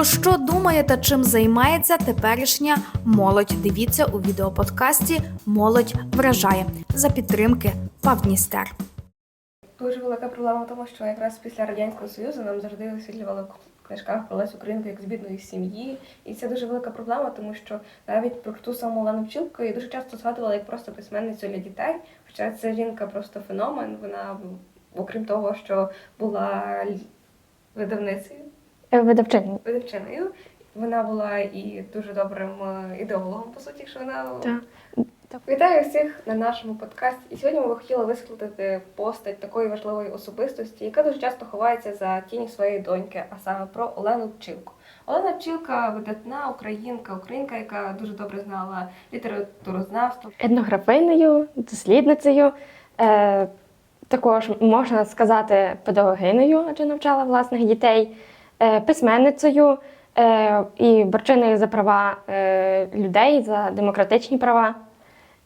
Про що думає та чим займається теперішня молодь? Дивіться у відеоподкасті Молодь вражає за підтримки Павдністер. Дуже велика проблема в тому, що якраз після радянського союзу нам завжди висвітлювали в книжках про Українку як з бідної сім'ї, і це дуже велика проблема, тому що навіть про ту саму Олену Пчілку її дуже часто згадували як просто письменницю для дітей. Хоча ця жінка просто феномен. Вона, окрім того, що була видавницею, Видавчині. видавчиною, вона була і дуже добрим е, ідеологом, по суті, якщо вона Так. Вітаю всіх на нашому подкасті. І сьогодні ми хотіли висвітлити постать такої важливої особистості, яка дуже часто ховається за тіні своєї доньки, а саме про Олену Пчілку. Олена Пчілка видатна українка, українка, яка дуже добре знала літературознавство. Етнографинею, дослідницею. Е, також можна сказати педагогинею, адже навчала власних дітей, письменницею е, і борчиною за права е, людей, за демократичні права.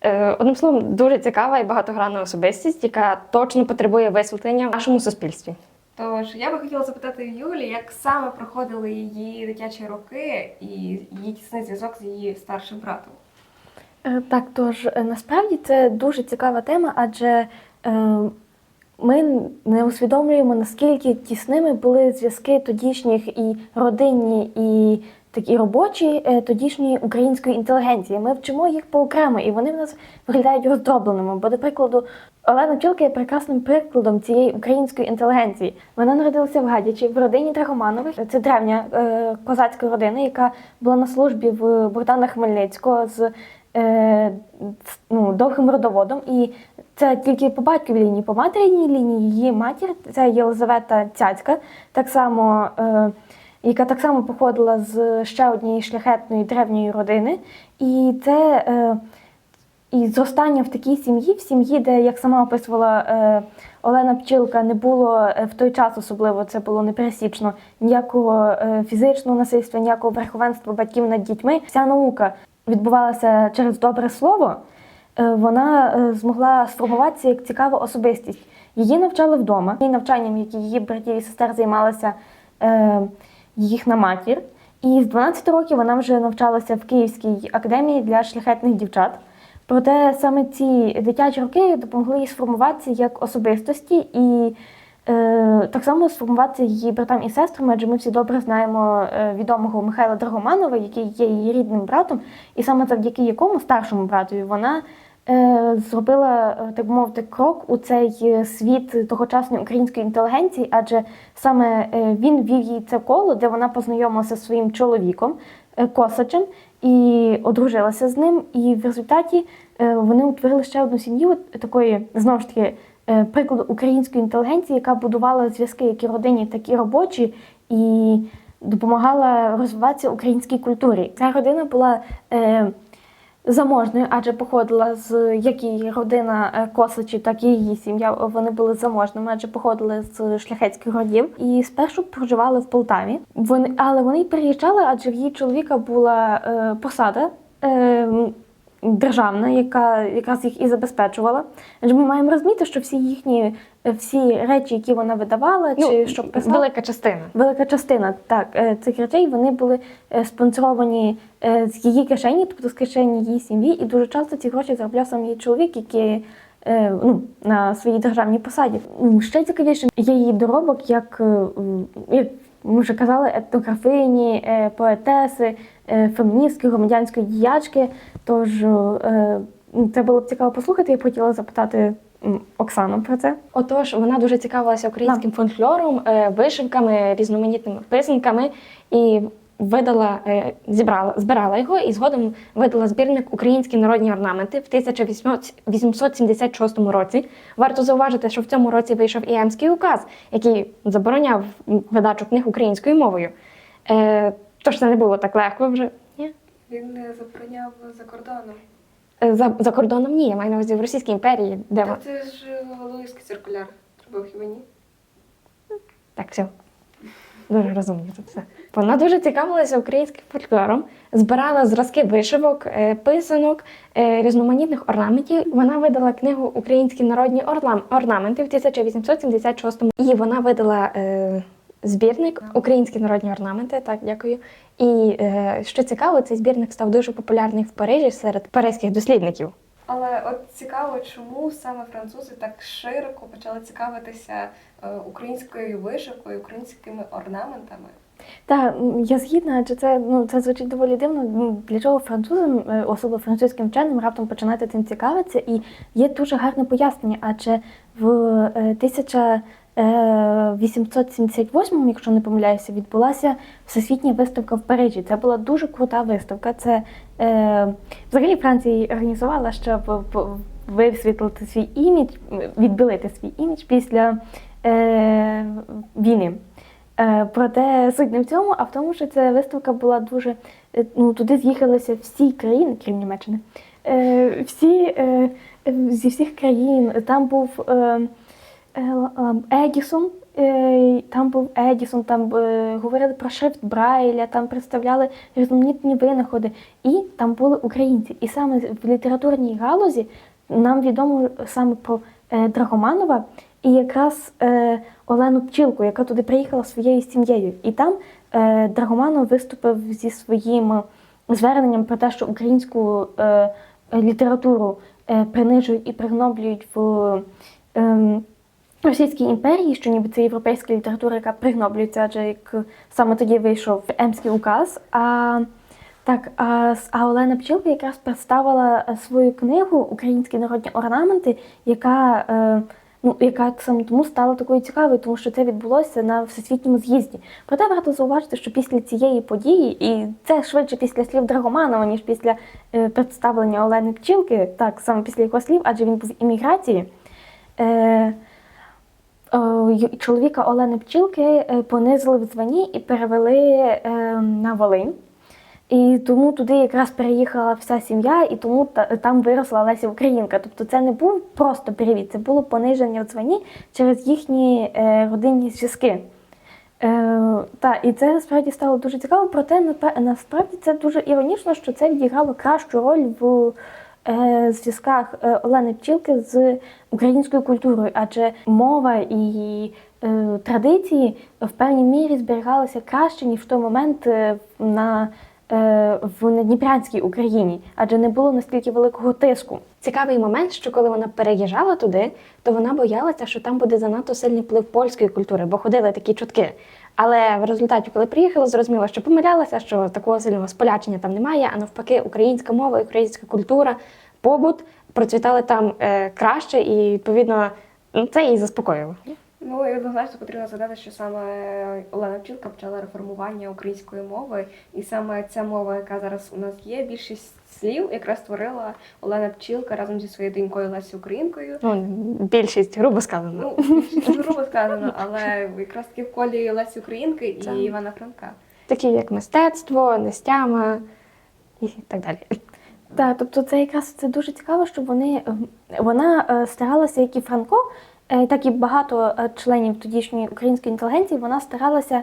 Е, одним словом, дуже цікава і багатогранна особистість, яка точно потребує висвітлення в нашому суспільстві. Тож я би хотіла запитати Юлі, як саме проходили її дитячі роки і її тісний зв'язок з її старшим братом. Е, Так, тож е, насправді це дуже цікава тема, адже е, ми не усвідомлюємо, наскільки тісними були зв'язки тодішніх і родинні, і такі робочі е, тодішньої української інтелігенції. Ми вчимо їх поокремо, і вони в нас виглядають роздробленими. Бо, до прикладу, Олена Пчілка є прекрасним прикладом цієї української інтелігенції. Вона народилася в Гадячі в родині Драгоманових. Це древня е, козацька родина, яка була на службі в Богдана Хмельницького з е, ну, довгим родоводом. І це тільки по батьковій лінії, по материнній лінії її матір, це Єлизавета Цяцька, так само, е, яка так само походила з ще однієї шляхетної древньої родини. І це е, і зростання в такій сім'ї, в сім'ї, де, як сама описувала е, Олена Пчілка, не було е, в той час, особливо це було непересічно, ніякого е, фізичного насильства, ніякого верховенства батьків над дітьми. Вся наука відбувалася через добре слово. Е, Вона е, змогла сформуватися як цікава особистість. Її навчали вдома. Її навчанням, як її братів і сестер займалася е, їхня матір. І з 12 років вона вже навчалася в Київській академії для шляхетних дівчат. Проте саме ці дитячі роки допомогли їй сформуватися як особистості і так само сформуватися її братам і сестрам, адже ми всі добре знаємо е, відомого Михайла Драгоманова, який є її рідним братом, і саме завдяки якому старшому братові вона е, зробила, е, так мовити, крок у цей е, світ тогочасної української інтелігенції, адже саме е, він вів їй це коло, де вона познайомилася зі своїм чоловіком е, Косачем і одружилася з ним. І в результаті е, вони утворили ще одну сім'ю такої знову ж таки е, прикладу української інтелігенції, яка будувала зв'язки як і родинні, так і робочі, і допомагала розвиватися українській культурі. Ця родина була е, заможною, адже походила з як і родина е, так і її сім'я. Вони були заможними, адже походили з шляхетських родів. І спершу проживали в Полтаві. Вони, але вони переїжджали, адже в її чоловіка була посада. Державна, яка якраз їх і забезпечувала. Адже ми маємо розуміти, що всі їхні е, всі речі, які вона видавала, чи що писала, велика частина. Велика частина так е, цих речей вони були е, спонсоровані з її кишені, тобто з кишені її сім'ї, і дуже часто ці гроші заробляв сам її чоловік, який ну, на своїй державній посаді. Ще цікавіше є її доробок, як, як ми вже казали, етнографині, поетеси, феміністки, громадянської діячки. Тож е, це було б цікаво послухати. Я б хотіла запитати Оксану про це. Отож, вона дуже цікавилася українським фольклором, е, вишивками, різноманітними писанками і видала, е, зібрала, збирала його і згодом видала збірник Українські народні орнаменти в 1876 році. Варто зауважити, що в цьому році вийшов і Емський указ, який забороняв видачу книг українською мовою. Тож це не було так легко вже. Ні? Він не забороняв за кордоном. Е, За, за кордоном ні, я маю на увазі в Російській імперії, де Та це ж е, циркуляр. Треба хіба ні? Так, все. Дуже розумно тут все. Вона дуже цікавилася українським фольклором, збирала зразки вишивок, е, писанок, різноманітних орнаментів. Вона видала книгу Українські народні орнаменти в 1876 році. І вона видала збірник Українські народні орнаменти. Так, дякую. І е, що цікаво, цей збірник став дуже популярний в Парижі серед паризьких дослідників. Але от цікаво, чому саме французи так широко почали цікавитися е, українською вишивкою, українськими орнаментами. Так, я згідна, адже це ну це звучить доволі дивно. Для чого французам, е, особливо французьким вченим, раптом починати цим цікавитися? І є дуже гарне пояснення, адже в е, 1878, якщо не помиляюся, відбулася всесвітня виставка в Парижі. Це була дуже крута виставка. Це е, взагалі Франція організувала, щоб висвітлити свій імідж, відбілити свій імідж після е, війни. Е, Проте суть не в цьому, а в тому, що ця виставка була дуже. е, Ну, туди з'їхалися всі країни, крім Німеччини. Е, Всі е, е, зі всіх країн. Там був е, е, е, Едісон. е, Там був Едісон, там е, говорили про шрифт Брайля, там представляли різноманітні винаходи, і там були українці. І саме в літературній галузі нам відомо саме про е, Драгоманова і якраз е, Олену Пчілку, яка туди приїхала своєю сім'єю. І там е, Драгоманов виступив зі своїм зверненням про те, що українську е, літературу е, принижують і пригноблюють в е, Російській імперії, що ніби це європейська література, яка пригноблюється, адже як саме тоді вийшов Емський указ. А так, а, а Олена Пчілка якраз представила е, свою книгу Українські народні орнаменти, яка, е, ну, яка саме тому стала такою цікавою, тому що це відбулося на всесвітньому з'їзді. Проте варто зауважити, що після цієї події, і це швидше після слів Драгоманова, ніж після е, представлення Олени Пчілки, так саме після його слів, адже він був в імміграції. Е, чоловіка Олени Пчілки е, понизили в званні і перевели е, на Волинь. І тому туди якраз переїхала вся сім'я, і тому там виросла Леся Українка. Тобто це не був просто перевід, це було пониження в званні через їхні е, родинні зв'язки. Е, та, і це насправді стало дуже цікаво, проте насправді це дуже іронічно, що це відіграло кращу роль в е, зв'язках е, Олени Пчілки з українською культурою, адже мова і е, традиції в певній мірі зберігалися краще, ніж в той момент е, на, е, в Надніпрянській Україні, адже не було настільки великого тиску. Цікавий момент, що коли вона переїжджала туди, то вона боялася, що там буде занадто сильний вплив польської культури, бо ходили такі чутки. Але в результаті, коли приїхала, зрозуміла, що помилялася, що такого сильного сполячення там немає, а навпаки, українська мова, українська культура, побут процвітали там е, краще, і відповідно ну, це її заспокоїло. Ну і однозначно потрібно згадати, що саме Олена Пчілка почала реформування української мови, і саме ця мова, яка зараз у нас є, більшість слів якраз створила Олена Пчілка разом зі своєю донькою Лесі Українкою. Ну, більшість, грубо сказано. Ну, більш грубо сказано, але якраз таки в колі Лесі Українки і Так. Івана Франка. Такі як мистецтво, нестяма і так далі. Так, тобто це якраз це дуже цікаво, що вони е, вона е, старалася, як і Франко, так і багато е, членів тодішньої української інтелігенції, вона старалася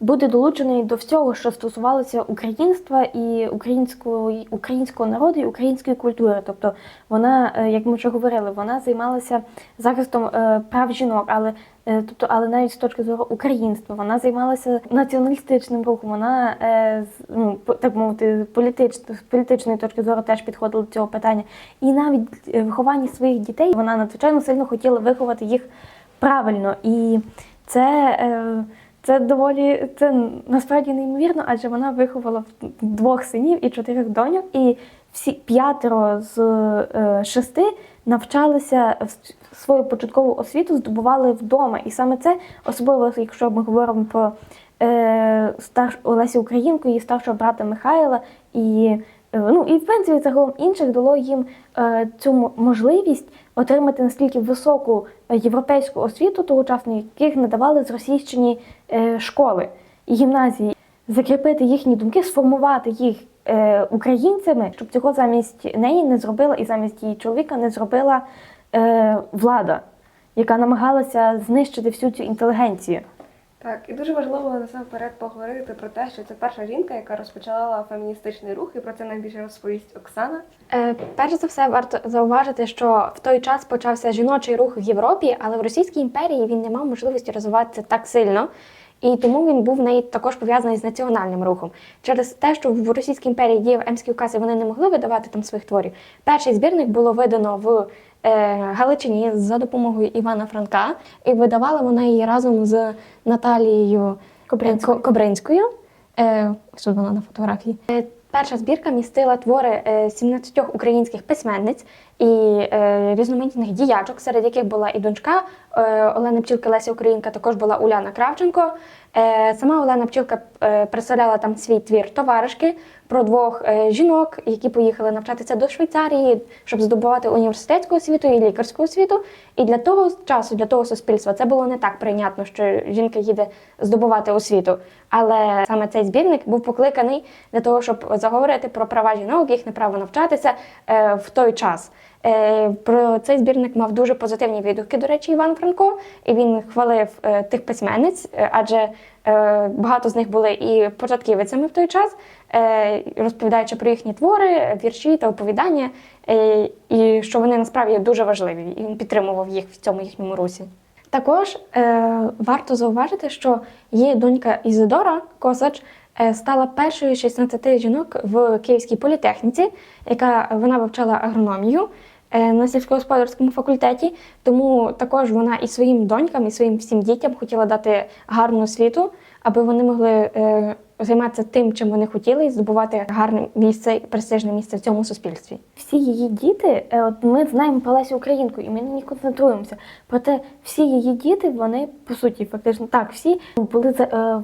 е, бути долученою до всього, що стосувалося українства і українського, українського народу і української культури. Тобто вона, е, як ми вже говорили, вона займалася захистом е, прав жінок, але е, тобто, але навіть з точки зору українства, вона займалася націоналістичним рухом. Вона ну, так мовити, політич, з політичної точки зору теж підходила до цього питання. І навіть виховання своїх дітей вона надзвичайно сильно хотіла виховати їх правильно. І це. Це доволі це насправді неймовірно, адже вона виховала двох синів і чотирьох доньок, і всі п'ятеро з е, шести навчалися свою початкову освіту, здобували вдома. І саме це, особливо якщо ми говоримо про е, старш Олесі Українку, її старшого брата Михайла, і ну і в принципі загалом інших дало їм е, цю можливість отримати настільки високу е, європейську освіту, тогочасно яких надавали зросійщені е, школи і гімназії, закріпити їхні думки, сформувати їх е, українцями, щоб цього замість неї не зробила і замість її чоловіка не зробила е, влада, яка намагалася знищити всю цю інтелігенцію. Так, і дуже важливо насамперед поговорити про те, що це перша жінка, яка розпочала феміністичний рух, і про це найбільше розповість Оксана. Е, перш за все, варто зауважити, що в той час почався жіночий рух в Європі, але в Російській імперії він не мав можливості розвиватися так сильно. І тому він був неї також пов'язаний з національним рухом. Через те, що в Російській імперії діяв емський указ і вони не могли видавати там своїх творів. Перший збірник було видано в Галичині за допомогою Івана Франка, і видавала вона її разом з Наталією Кобринською. Ко- Кобринською. Е, вона на фотографії. Е, перша збірка містила твори е, 17 українських письменниць і е, різноманітних діячок, серед яких була і донька е, Олени Пчілки Леся Українка, також була Уляна Кравченко. Е, сама Олена Пчілка е, представляла там свій твір товаришки про двох е, жінок, які поїхали навчатися до Швейцарії, щоб здобувати університетську освіту і лікарську освіту. І для того часу, для того суспільства, це було не так прийнятно, що жінка їде здобувати освіту. Але саме цей збірник був покликаний для того, щоб заговорити про права жінок, їхнє право навчатися е, в той час. Е, Про цей збірник мав дуже позитивні відгуки, до речі, Іван Франко, і він хвалив тих письменниць, адже багато з них були і початківицями в той час, е, розповідаючи про їхні твори, вірші та оповідання, е, і що вони насправді дуже важливі. І він підтримував їх в цьому їхньому русі. Також е, варто зауважити, що її донька Ізидора Косач е, стала першою з 16 жінок в Київській політехніці, яка вона вивчала агрономію е, на сільськогосподарському факультеті. Тому також вона і своїм донькам, і своїм всім дітям хотіла дати гарну освіту, аби вони могли е, займатися тим, чим вони хотіли, і здобувати гарне місце, престижне місце в цьому суспільстві. Всі її діти, е, от ми знаємо про Лесю Українку, і ми на ній концентруємося. Проте всі її діти, вони по суті, фактично так, всі були е,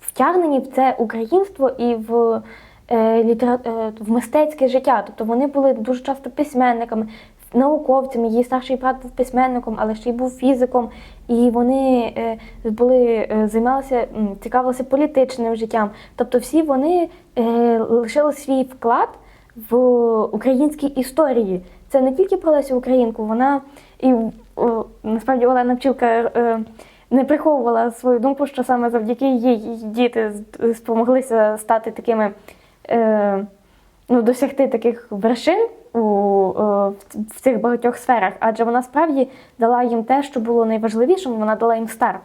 втягнені в це українство і в, е, е, в мистецьке життя. Тобто вони були дуже часто письменниками, науковцями. Її старший брат був письменником, але ще й був фізиком. І вони е, були е, займалися, цікавилися політичним життям. Тобто, всі вони е, лишили свій вклад в українській історії. Це не тільки про Лесю Українку, вона і насправді Олена Пчілка е, не приховувала свою думку, що саме завдяки їй діти спомоглися стати такими, е, ну, досягти таких вершин у, е, в, цих багатьох сферах, адже вона справді дала їм те, що було найважливішим, вона дала їм старт.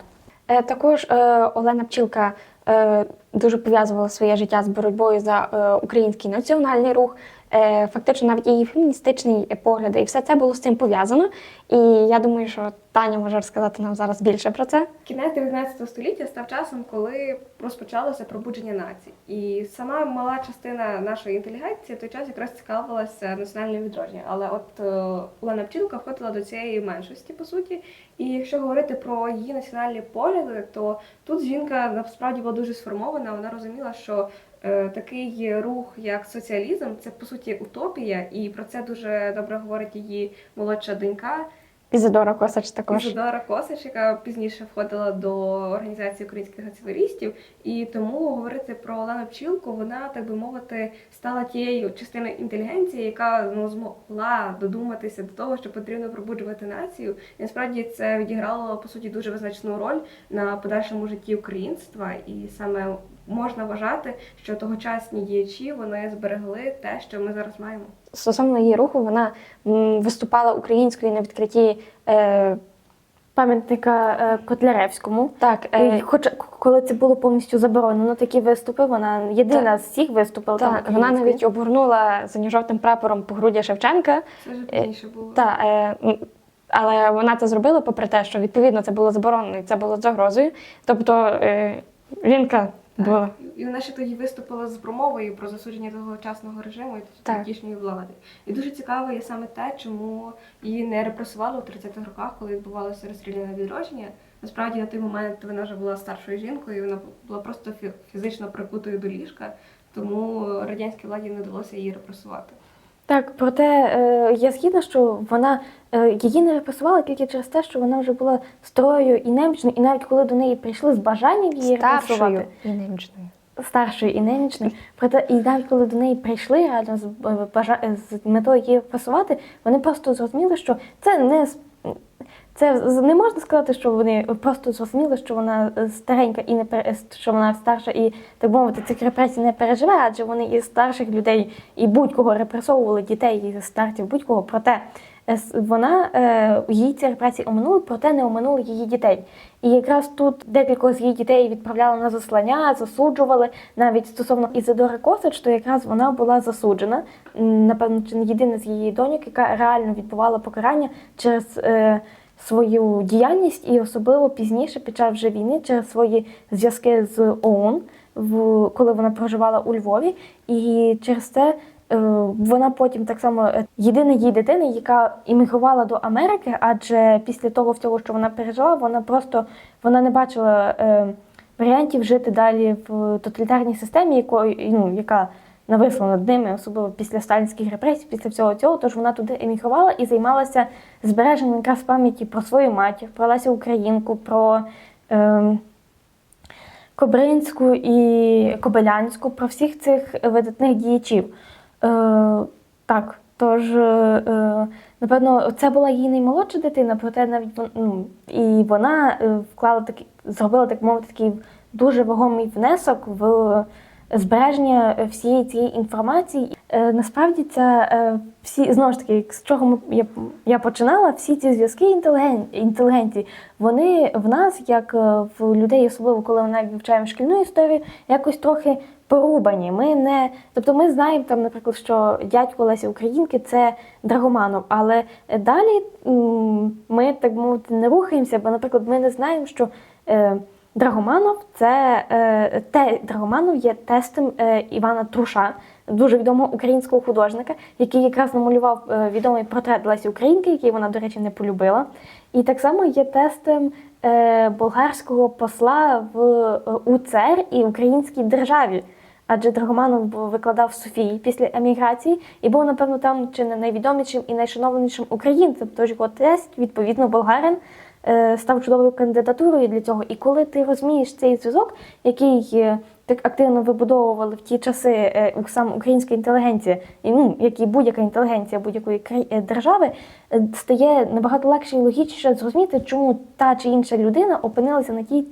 Е, Також е, Олена Пчілка е, дуже пов'язувала своє життя з боротьбою за е, український національний рух. Е, Фактично, навіть її феміністичні погляди, і все це було з цим пов'язано. І я думаю, що Таня може розказати нам зараз більше про це. Кінець 19 століття став часом, коли розпочалося пробудження націй. І сама мала частина нашої інтелігенції той час якраз цікавилася національним відродженням. Але от е, Олена Пчілка входила до цієї меншості, по суті. І якщо говорити про її національні погляди, то тут жінка насправді була дуже сформована. Вона розуміла, що е, такий рух, як соціалізм, це по суті утопія, і про це дуже добре говорить її молодша донька. Ізидора Косач також. Ізодора Косич, яка пізніше входила до організації українських націоналістів, і тому говорити про Олену Пчілку, вона, так би мовити, стала тією частиною інтелігенції, яка ну, змогла додуматися до того, що потрібно пробуджувати націю. І насправді це відіграло по суті дуже визначну роль на подальшому житті українства, і саме можна вважати, що тогочасні діячі вони зберегли те, що ми зараз маємо. Стосовно її руху, вона виступала українською на відкритті. Е, Пам'ятника е, Котляревському. так, І е, Хоча коли це було повністю заборонено, такі виступи, вона єдина Так. з всіх виступила там. так, вона навіть обгорнула синьо-жовтим прапором погруддя Шевченка. Це вже пізніше було. Та, е, але вона це зробила, попри те, що відповідно це було заборонено і це було загрозою. Тобто е, жінка була. І вона ще тоді виступила з промовою про засудження тогочасного режиму і Так. тодішньої влади. І дуже цікаво є саме те, чому її не репресували у 30-х роках, коли відбувалося розстріляне відродження. Насправді на той момент вона вже була старшою жінкою, і вона була просто фізично прикутою до ліжка, тому радянській владі не вдалося її репресувати. Так, проте е, я згідна, що вона її не репресувала тільки через те, що вона вже була старою і немічною, і навіть коли до неї прийшли з бажанням її репресувати, і немічною. старшою і немічною, проте і навіть коли до неї прийшли реально з, е, бажа- з метою її репресувати, вони просто зрозуміли, що це не це не можна сказати, що вони просто зрозуміли, що вона е, старенька і не пере- що вона старша, і так мовити, цих репресій не переживе, адже вони і старших людей, і будь-кого репресовували дітей, і старців, будь-кого. Проте е, вона е, її ці репресії оминули, проте не оминули її дітей. І якраз тут декількох з її дітей відправляли на заслання, засуджували. Навіть стосовно Ізидори Косач, то якраз вона була засуджена. Напевно, чи не єдина з її доньок, яка реально відбувала покарання через е, свою діяльність, і особливо пізніше, під час вже війни, через свої зв'язки з ООН, в коли вона проживала у Львові, і через це. Е, Вона потім так само е, єдина її дитина, яка іммігрувала до Америки, адже після того всього, що вона пережила, вона просто вона не бачила е, варіантів жити далі в тоталітарній системі, якої ну яка нависла над ними, особливо після сталінських репресій, після всього цього. Тож вона туди емігрувала і займалася збереженням якраз пам'яті про свою матір, про Лесю Українку, про. Е, Кобринську і Кобилянську, про всіх цих видатних діячів. Е, так, тож, е, е, напевно, це була її наймолодша дитина, проте навіть ну, і вона е, вклала такий, зробила, так мовити, такий дуже вагомий внесок в збереження всієї цієї інформації. Е, насправді це е, всі знову ж таки, з чого ми, я, я починала, всі ці зв'язки інтеліген, інтелігенції, вони в нас, як е, в людей, особливо коли ми навіть вивчаємо шкільну історію, якось трохи порубані. Ми не, тобто ми знаємо там, наприклад, що дядько Лесі Українки це Драгоманов, але далі ми так мовити не рухаємося, бо, наприклад, ми не знаємо, що. Е, Драгоманов це е, те Драгоманов є тестем е, Івана Труша, дуже відомого українського художника, який якраз намалював е, відомий портрет Лесі Українки, який вона, до речі, не полюбила. І так само є тестем е, болгарського посла в е, УЦР і українській державі. Адже Драгоманов викладав в Софії після еміграції і був, напевно, там чи не найвідомішим і найшановнішим українцем. Тож його тест, відповідно, болгарин е, став чудовою кандидатурою для цього. І коли ти розумієш цей зв'язок, який е, так активно вибудовували в ті часи е, саме українська інтелігенція, і ну як і будь-яка інтелігенція будь-якої держави, стає набагато легше і логічніше зрозуміти, чому та чи інша людина опинилася на тій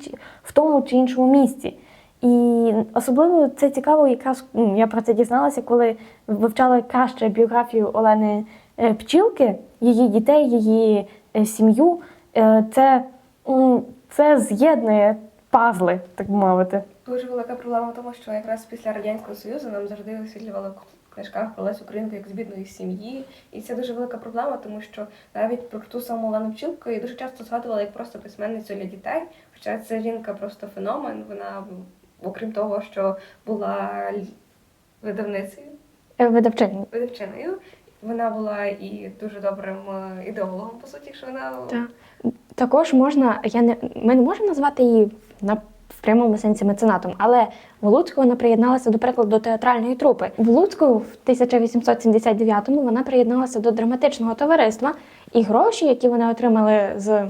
в тому чи іншому місці. І особливо це цікаво, якраз я про це дізналася, коли вивчала краще біографію Олени е, Пчілки, її дітей, її е, сім'ю. Е, Це, це з'єднує пазли, так би мовити. Дуже велика проблема в тому, що якраз після радянського союзу нам завжди висвітлювали в книжках про Лесю Українку як з бідної сім'ї, і це дуже велика проблема, тому що навіть про ту саму Олену Пчілку її дуже часто згадували як просто письменницю для дітей. Хоча ця жінка просто феномен. Вона, окрім того, що була видавницею, Е, Видавчині. видавчиною, вона була і дуже добрим е, ідеологом, по суті, що вона Так. Також можна, я не, ми не можемо назвати її на, в прямому сенсі меценатом, але в Луцьку вона приєдналася, до прикладу, до театральної трупи. В Луцьку в 1879-му вона приєдналася до драматичного товариства, і гроші, які вони отримали з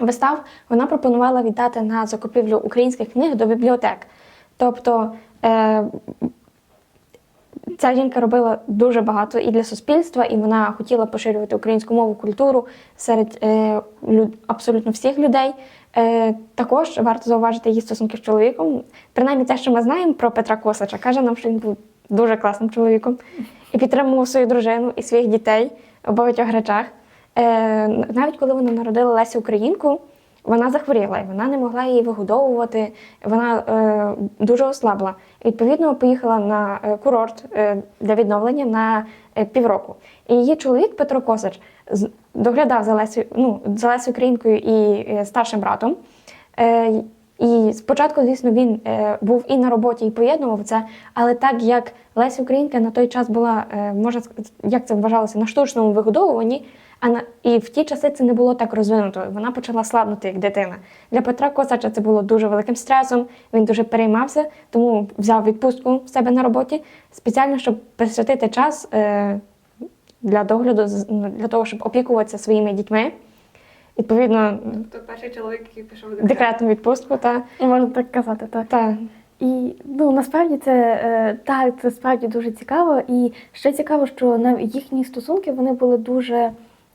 вистав, вона пропонувала віддати на закупівлю українських книг до бібліотек. Тобто е, Ця жінка робила дуже багато і для суспільства, і вона хотіла поширювати українську мову, культуру серед е, лю- абсолютно всіх людей. Е, також варто зауважити її стосунки з чоловіком. Принаймні, те, що ми знаємо про Петра Косача, каже нам, що він був дуже класним чоловіком і підтримував свою дружину і своїх дітей у багатьох речах. Е, навіть коли вона народила Лесю Українку, вона захворіла і вона не могла її вигодовувати. Вона е, дуже ослабла. Відповідно, поїхала на е, курорт для відновлення на півроку. І її чоловік Петро Косач доглядав за Лесю, ну, за Лесю Українкою і старшим братом. І спочатку, звісно, він е, був і на роботі, і поєднував це. Але так як Леся Українка на той час була, е, можна як це вважалося, на штучному вигодовуванні, а на і в ті часи це не було так розвинуто. Вона почала слабнути як дитина. Для Петра Косача це було дуже великим стресом. Він дуже переймався, тому взяв відпустку в себе на роботі спеціально, щоб присвятити час е, для догляду з- ну, для того, щоб опікуватися своїми дітьми. Відповідно, тобто перший чоловік, який пішов в декретну відпустку та, Можна так казати, так. та І ну насправді це е, так, це справді дуже цікаво. І ще цікаво, що на їхні стосунки вони були дуже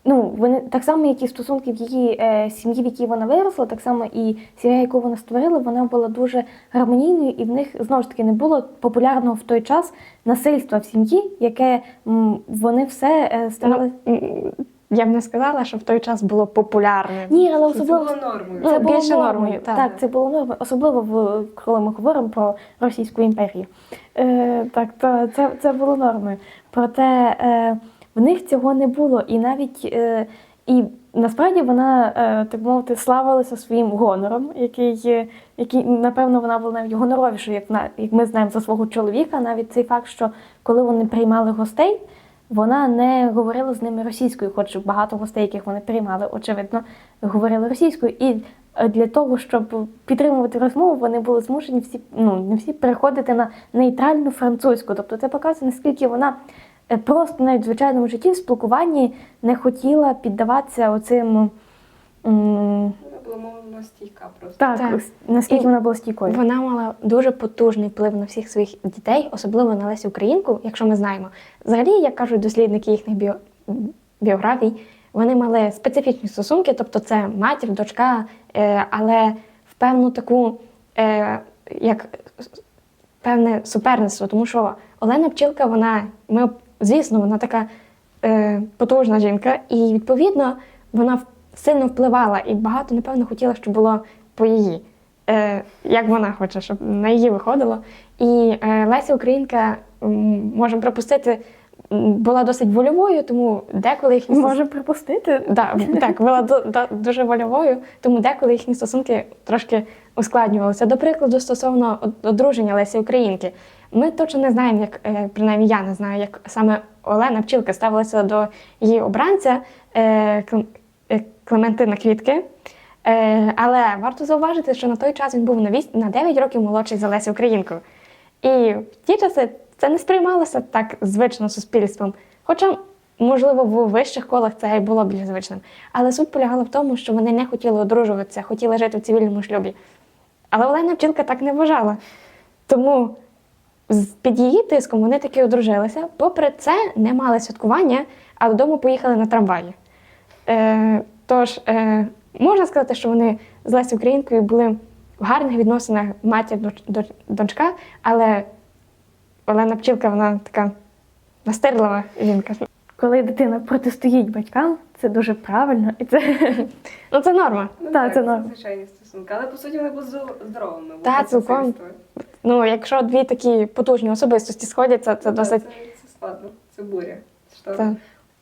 ну, вони так само, як і стосунки в її е, сім'ї, в якій вона виросла, так само і сім'я, яку вона створила, вона була дуже гармонійною, і в них знову ж таки не було популярного в той час насильства в сім'ї, яке м, вони все е. Ну, я б не сказала, що в той час було популярним. Ні, але Це було нормою. Це було більше нормою. нормою, так. Так, це було нормою, особливо в коли ми говоримо про Російську імперію. Е, так, то це, це було нормою. Проте е, в них цього не було. І навіть е, і насправді вона, е, так мовити, славилася своїм гонором, який, який напевно вона була навіть гоноровішою, як, на, як ми знаємо за свого чоловіка. Навіть цей факт, що коли вони приймали гостей. Вона не говорила з ними російською, хоч багато гостей, яких вони приймали, очевидно, говорили російською. І е, для того, щоб підтримувати розмову, вони були змушені всі, ну не всі переходити на нейтральну французьку. Тобто це показує, наскільки вона просто навіть в звичайному житті в спілкуванні не хотіла піддаватися оцим. м, Вона була мовно стійка просто. Так, Так. наскільки І вона була стійкою. Вона мала дуже потужний вплив на всіх своїх дітей, особливо на Лесю Українку, якщо ми знаємо. Взагалі, як кажуть дослідники їхніх біо... біографій, вони мали специфічні стосунки, тобто це матір, дочка, е, але в певну таку, е, як певне суперництво, тому що Олена Пчілка, вона, ми, звісно, вона така е, потужна жінка, і відповідно вона сильно впливала і багато, напевно, хотіла, щоб було по її. Е, як вона хоче, щоб на її виходило. І е, Леся Українка, можемо припустити, була досить вольовою, тому деколи їхні Може припустити? Да, так, була ду- да- дуже вольовою, тому деколи їхні стосунки трошки ускладнювалися. До прикладу, стосовно одруження Лесі Українки. Ми точно не знаємо, як е, принаймні я не знаю, як саме Олена Пчілка ставилася до її обранця е, е, Клементина Квітки. Але варто зауважити, що на той час він був на, на 9 років молодший за Лесі Українку. І в ті часи це не сприймалося так звично суспільством. Хоча, можливо, в вищих колах це і було більш звичним. Але суть полягала в тому, що вони не хотіли одружуватися, хотіли жити в цивільному шлюбі. Але Олена Пчілка так не вважала. Тому під її тиском вони таки одружилися. Попри це, не мали святкування, а додому поїхали на трамваї. Е, тож, е, можна сказати, що вони з Лесі Українкою були в гарних відносинах матір доч- доч- дочка, але Олена Пчілка, вона така настирлива жінка. Коли дитина протистоїть батькам, це дуже правильно. І це Ну, це норма. Ну, Так, це норм. звичайні стосунки. Але по суті вони були здоровими. були Та, цілком. Ну, якщо дві такі потужні особистості сходяться, це досить. Це, це складно, це буря. Так.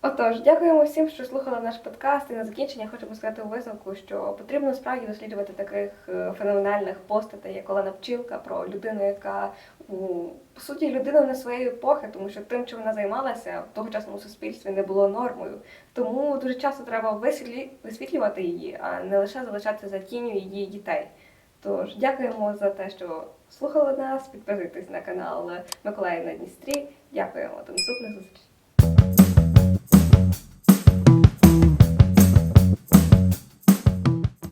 Отож, дякуємо всім, що слухали наш подкаст. І на закінчення хочемо сказати у висновку, що потрібно справді досліджувати таких е, феноменальних постатей, як Олена Пчілка, про людину, яка у по суті людина не своєї епохи, тому що тим, чим вона займалася в тогочасному суспільстві, не було нормою. Тому дуже часто треба висвітлювати її, а не лише залишатися за тінню її дітей. Тож дякуємо за те, що слухали нас. Підписуйтесь на канал Миколаїв на Дністрі. Дякуємо до наступних зустрічей.